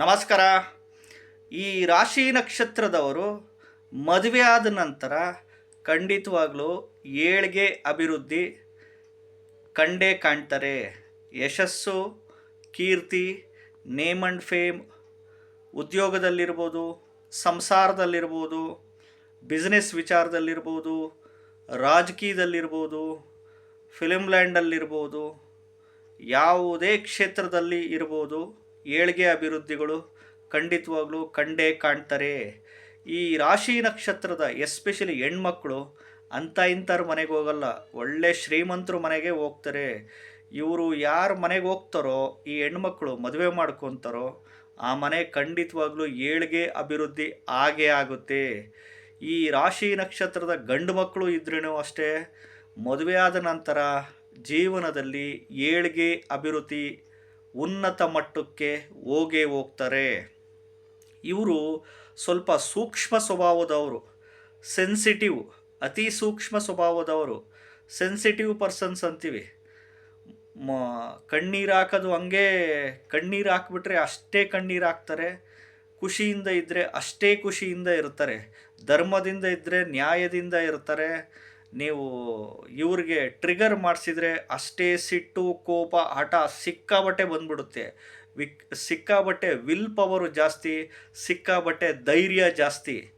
ನಮಸ್ಕಾರ. ಈ ರಾಶಿ ನಕ್ಷತ್ರದವರು ಮದುವೆ ಆದ ನಂತರ ಖಂಡಿತವಾಗ್ಲೂ ಏಳಿಗೆ ಅಭಿವೃದ್ಧಿ ಕಂಡೇ ಕಾಣ್ತಾರೆ. ಯಶಸ್ಸು, ಕೀರ್ತಿ, ನೇಮ್ ಆ್ಯಂಡ್ ಫೇಮ್, ಉದ್ಯೋಗದಲ್ಲಿರ್ಬೋದು, ಸಂಸಾರದಲ್ಲಿರ್ಬೋದು, ಬಿಸ್ನೆಸ್ ವಿಚಾರದಲ್ಲಿರ್ಬೋದು, ರಾಜಕೀಯದಲ್ಲಿರ್ಬೋದು ಫಿಲಮ್ ಲ್ಯಾಂಡಲ್ಲಿರ್ಬೋದು, ಯಾವುದೇ ಕ್ಷೇತ್ರದಲ್ಲಿ ಇರ್ಬೋದು ಏಳ್ಗೆ ಅಭಿವೃದ್ಧಿಗಳು ಖಂಡಿತವಾಗ್ಲೂ ಕಂಡೇ ಕಾಣ್ತಾರೆ. ಈ ರಾಶಿ ನಕ್ಷತ್ರದ ಎಸ್ಪೆಷಲಿ ಹೆಣ್ಮಕ್ಳು ಅಂಥ ಇಂಥವ್ರ ಮನೆಗೆ ಹೋಗಲ್ಲ, ಒಳ್ಳೆ ಶ್ರೀಮಂತರು ಮನೆಗೆ ಹೋಗ್ತಾರೆ. ಇವರು ಯಾರ ಮನೆಗೆ ಹೋಗ್ತಾರೋ, ಈ ಹೆಣ್ಮಕ್ಳು ಮದುವೆ ಮಾಡ್ಕೊತಾರೋ, ಆ ಮನೆ ಖಂಡಿತವಾಗ್ಲೂ ಏಳಿಗೆ ಅಭಿವೃದ್ಧಿ ಆಗೇ ಆಗುತ್ತೆ. ಈ ರಾಶಿ ನಕ್ಷತ್ರದ ಗಂಡು ಮಕ್ಕಳು ಇದ್ರೂ ಅಷ್ಟೇ, ಮದುವೆ ಆದ ನಂತರ ಜೀವನದಲ್ಲಿ ಏಳಿಗೆ ಅಭಿವೃದ್ಧಿ ಉನ್ನತ ಮಟ್ಟಕ್ಕೆ ಹೋಗೇ ಹೋಗ್ತಾರೆ. ಇವರು ಸ್ವಲ್ಪ ಸೂಕ್ಷ್ಮ ಸ್ವಭಾವದವರು. ಸೆನ್ಸಿಟಿವ್ ಅತಿ ಸೂಕ್ಷ್ಮ ಸ್ವಭಾವದವರು. ಸೆನ್ಸಿಟಿವ್ ಪರ್ಸನ್ಸ್ ಅಂತೀವಿ. ಮ, ಕಣ್ಣೀರು ಹಾಕೋದು ಹಂಗೆ ಕಣ್ಣೀರು ಹಾಕ್ಬಿಟ್ರೆ ಅಷ್ಟೇ ಕಣ್ಣೀರು ಹಾಕ್ತಾರೆ. ಖುಷಿಯಿಂದ ಇದ್ದರೆ ಅಷ್ಟೇ ಖುಷಿಯಿಂದ ಇರ್ತಾರೆ. ಧರ್ಮದಿಂದ ಇದ್ದರೆ ನ್ಯಾಯದಿಂದ ಇರ್ತಾರೆ. ನೀವು ಇವ್ರಿಗೆ ಟ್ರಿಗರ್ ಮಾಡಿಸಿದ್ರೆ ಅಷ್ಟೇ ಸಿಟ್ಟು, ಕೋಪ, ಹಠ ಸಿಕ್ಕಾಬಟ್ಟೆ ಬಂದ್ಬಿಡುತ್ತೆ. ವಿಕ್, ಸಿಕ್ಕಾಬಟ್ಟೆ ವಿಲ್ ಪವರು ಜಾಸ್ತಿ, ಸಿಕ್ಕಾಬಟ್ಟೆ ಧೈರ್ಯ ಜಾಸ್ತಿ.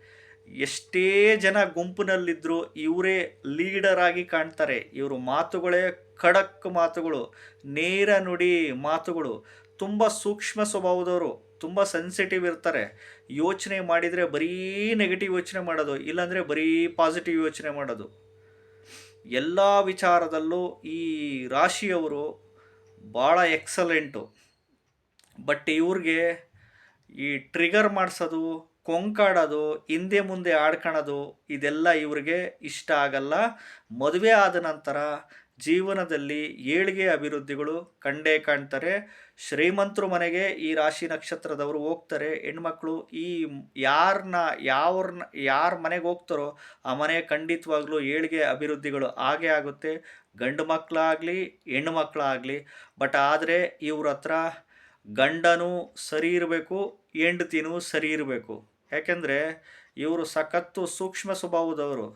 ಎಷ್ಟೇ ಜನ ಗುಂಪಿನಲ್ಲಿದ್ದರೂ ಇವರೇ ಲೀಡರ್ ಆಗಿ ಕಾಣ್ತಾರೆ. ಇವರು ಮಾತುಗಳೇ ಖಡಕ್ ಮಾತುಗಳು, ನೇರ ನುಡಿ ಮಾತುಗಳು. ತುಂಬ ಸೂಕ್ಷ್ಮ ಸ್ವಭಾವದವರು, ತುಂಬ ಸೆನ್ಸಿಟಿವ್ ಇರ್ತಾರೆ. ಯೋಚನೆ ಮಾಡಿದರೆ ಬರೀ ನೆಗೆಟಿವ್ ಯೋಚನೆ ಮಾಡೋದು, ಇಲ್ಲಾಂದರೆ ಬರೀ ಪಾಸಿಟಿವ್ ಯೋಚನೆ ಮಾಡೋದು. ಎಲ್ಲ ವಿಚಾರದಲ್ಲೂ ಈ ರಾಶಿಯವರು ಭಾಳ ಎಕ್ಸಲೆಂಟು. ಬಟ್ ಇವ್ರಿಗೆ ಈ ಟ್ರಿಗರ್ ಮಾಡಿಸೋದು, ಕೊಂಕಾಡೋದು, ಹಿಂದೆ ಮುಂದೆ ಆಡ್ಕೊಳೋದು ಇದೆಲ್ಲ ಇವ್ರಿಗೆ ಇಷ್ಟ ಆಗಲ್ಲ. ಮದುವೆ ಆದ ನಂತರ ಜೀವನದಲ್ಲಿ ಏಳಿಗೆ ಅಭಿವೃದ್ಧಿಗಳು ಕಂಡೇ ಕಾಣ್ತಾರೆ. ಶ್ರೀಮಂತರು ಮನೆಗೆ ಈ ರಾಶಿ ನಕ್ಷತ್ರದವರು ಹೋಗ್ತಾರೆ. ಹೆಣ್ಮಕ್ಳು ಈ ಯಾರನ್ನ ಯಾವ್ರನ್ನ, ಯಾರ ಮನೆಗೆ ಹೋಗ್ತಾರೋ ಆ ಮನೆ ಖಂಡಿತವಾಗ್ಲೂ ಏಳಿಗೆ ಅಭಿವೃದ್ಧಿಗಳು ಆಗೇ ಆಗುತ್ತೆ. ಗಂಡು ಮಕ್ಕಳಾಗಲಿ, ಹೆಣ್ಣು ಮಕ್ಕಳಾಗಲಿ. ಬಟ್ ಆದರೆ ಇವ್ರ ಹತ್ರ ಗಂಡನೂ ಸರಿ ಇರಬೇಕು, ಹೆಂಡತಿನೂ ಸರಿ ಇರಬೇಕು. ಯಾಕೆಂದರೆ ಇವರು ಸಖತ್ತು ಸೂಕ್ಷ್ಮ ಸ್ವಭಾವದವರು.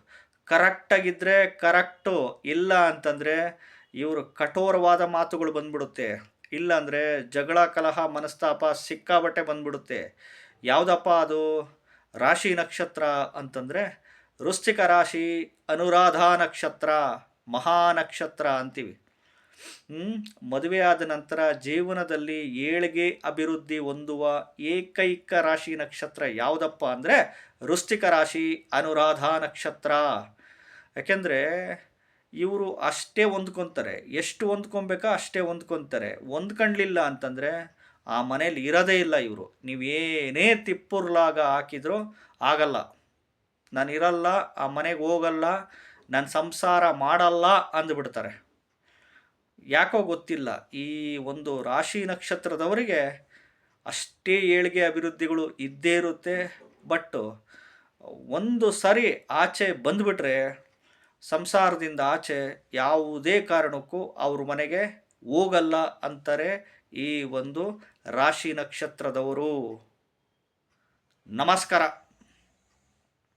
ಕರೆಕ್ಟಾಗಿದ್ದರೆ ಕರೆಕ್ಟು ಇಲ್ಲ ಅಂತಂದರೆ ಇವರು ಕಠೋರವಾದ ಮಾತುಗಳು ಬಂದ್ಬಿಡುತ್ತೆ. ಇಲ್ಲಾಂದರೆ ಜಗಳ, ಕಲಹ, ಮನಸ್ತಾಪ ಸಿಕ್ಕಾಬಟ್ಟೆ ಬಂದ್ಬಿಡುತ್ತೆ. ಯಾವುದಪ್ಪ ಅದು? ರಾಶಿ ನಕ್ಷತ್ರ ಅಂತಂದರೆ ವೃಶ್ಚಿಕ ರಾಶಿ, ಅನುರಾಧಾ ನಕ್ಷತ್ರ, ಮಹಾ ನಕ್ಷತ್ರ ಅಂತೀವಿ. ಮದುವೆ ಆದ ನಂತರ ಜೀವನದಲ್ಲಿ ಏಳಿಗೆ ಅಭಿವೃದ್ಧಿ ಹೊಂದುವ ಏಕೈಕ ರಾಶಿ ನಕ್ಷತ್ರ ಯಾವುದಪ್ಪ ಅಂದರೆ ವೃಶ್ಚಿಕ ರಾಶಿ ಅನುರಾಧ ನಕ್ಷತ್ರ. ಯಾಕೆಂದರೆ ಇವರು ಅಷ್ಟೇ ಹೊಂದ್ಕೊತಾರೆ. ಎಷ್ಟು ಹೊಂದ್ಕೊಬೇಕಾ ಅಷ್ಟೇ ಹೊಂದ್ಕೊತಾರೆ. ಹೊಂದ್ಕೊಂಡ್ಲಿಲ್ಲ ಅಂತಂದರೆ ಆ ಮನೇಲಿ ಇರೋದೇ ಇಲ್ಲ ಇವರು. ನೀವೇನೇ ತಿಪ್ಪುರ್ಲಾಗ ಹಾಕಿದ್ರು ಆಗಲ್ಲ. ನಾನು ಇರಲ್ಲ ಆ ಮನೆಗೆ ಹೋಗಲ್ಲ, ನಾನು ಸಂಸಾರ ಮಾಡಲ್ಲ ಅಂದುಬಿಡ್ತಾರೆ. ಯಾಕೋ ಗೊತ್ತಿಲ್ಲ. ಈ ಒಂದು ರಾಶಿ ನಕ್ಷತ್ರದವರಿಗೆ ಅಷ್ಟೇ ಏಳಿಗೆ ಅಭಿವೃದ್ಧಿಗಳು ಇದ್ದೇ ಇರುತ್ತೆ. ಬಟ್ ಒಂದು ಸರಿ ಆಚೆ ಬಂದುಬಿಟ್ರೆ, ಸಂಸಾರದಿಂದ ಆಚೆ ಯಾವುದೇ ಕಾರಣಕ್ಕೂ ಅವ್ರ ಮನೆಗೆ ಹೋಗಲ್ಲ ಅಂತಾರೆ ಈ ಒಂದು ರಾಶಿ ನಕ್ಷತ್ರದವರು. ನಮಸ್ಕಾರ.